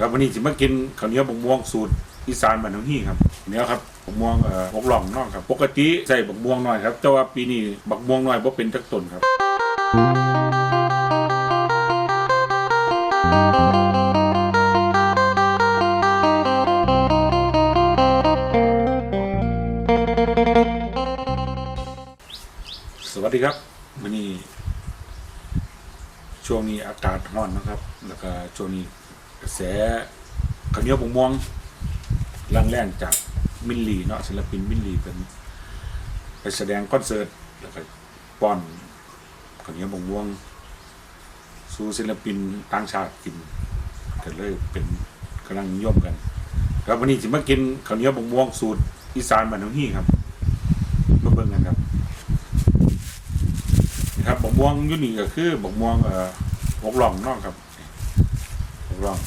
ครับวันนี้จะมากินข้าวเหนียวบกม่วงสูตรอีสานบ้านน้องฮี่ครับเนี้ยครับบกม่วงเอ่อบกหล่องน้องครับ ปกติใส่บกม่วงน้อยครับแต่ว่าปีนี้บกม่วงน้อยบ่เป็นจักต้นครับ สวัสดีครับวันนี้ ช่วงนี้อากาศร้อนนะครับ แล้วก็ช่วงนี้ กระแสข้าวเหนียวบกม่วงรังแรงจากมิลลีเนาะศิลปินมิลลีเป็นไปแสดงคอนเสิร์ตแล้วก็ป้อนข้าวเหนียวบกม่วง สู่ศิลปินต่างชาติกินก็เลยเป็นกำลังนิยมกันครับวันนี้จะมากินข้าวเหนียวบกม่วงสูตรอีสานบ้านน้องฮี่ครับมาเบิ่งกันครับนะครับบกม่วงยุนี่ก็คือบกม่วงเอ่อบกหล่องนอกครับ บกหล่อง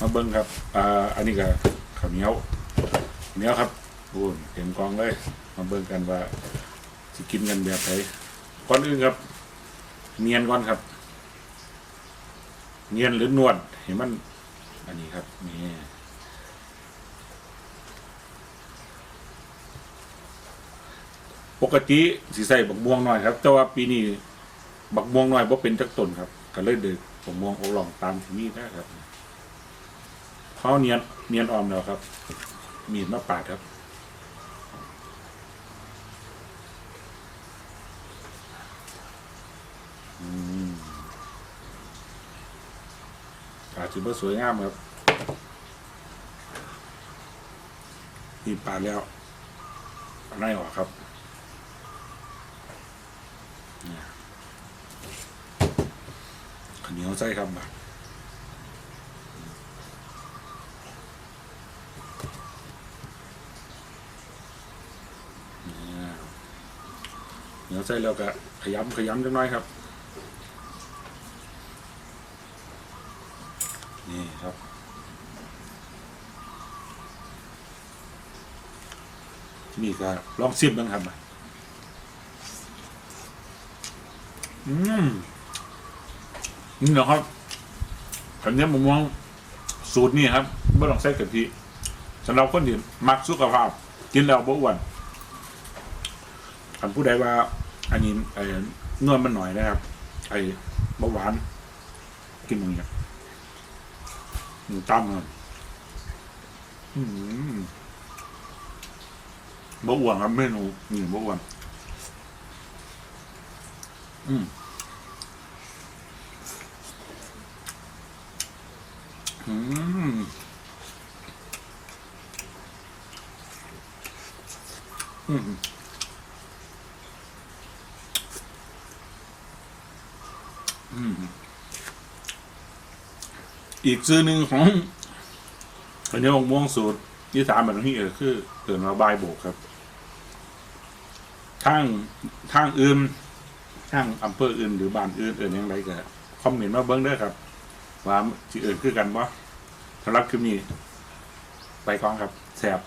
มาเบิ้งครับอ่าอันนี้ก็ข้าวเหนียวเหนียวครับโอ้ยเต็มกองเลย มาเบิ้งกันว่าจะกินกันแบบไหนก่อนอื่นครับ เนียนก่อนครับ เนียนหรือนวดเห็นมัน อันนี้ครับนี่ปกติสีใส่บักม่วงหน้อยครับ แต่ว่าปีนี้บักม่วงหน้อยบ่เป็นจักต้นครับ ก็เลยเด็ก บักม่วงอกหลองตามที่นี่นะครับเขาเนียนเนียนออมแล้วครับ มีดมาปาดครับอืมอาจจะบ่สวยงามครับมีดปาแล้วไล่ออกครับ เหนียวใส่ครับบัดเหนียวใส่แล้วก็ขยำขยำจังน้อยครับ นี่ครับนี่ก็ลองซิมบ้างครับอืม นี่เหรอครับขันนี้ผมมองสูตรนี่ครับไม่ต้องใส่กะทิสำหรับคนที่มักสุขภาพ กินแล้วบ่อ้วนคันผู้ใดว่า อันนี้ไอ้นวลมันหน่อยนะครับ ไอ้เบาหวาน กินอย่างเงี้ยอืมตั้มเลยอืมบ่อ้วนครับเมนูนี่บ่อ้วนอืม อืมอืมอืมอีกซื้อหนึ่งของอันนี้องม่วงสูตรที่สามแบบนี้ก็คือเตือนมาบายโบกครับทางทางอื่นทางอำเภออื่นหรือบ้านอื่นอื่นยังไงก็คอมเมนต์มาเบิ้งเด้อครับ ว่าสิเอิญคือกันบ่สำหรับคลิปนี้ ไปก่อนครับแสบ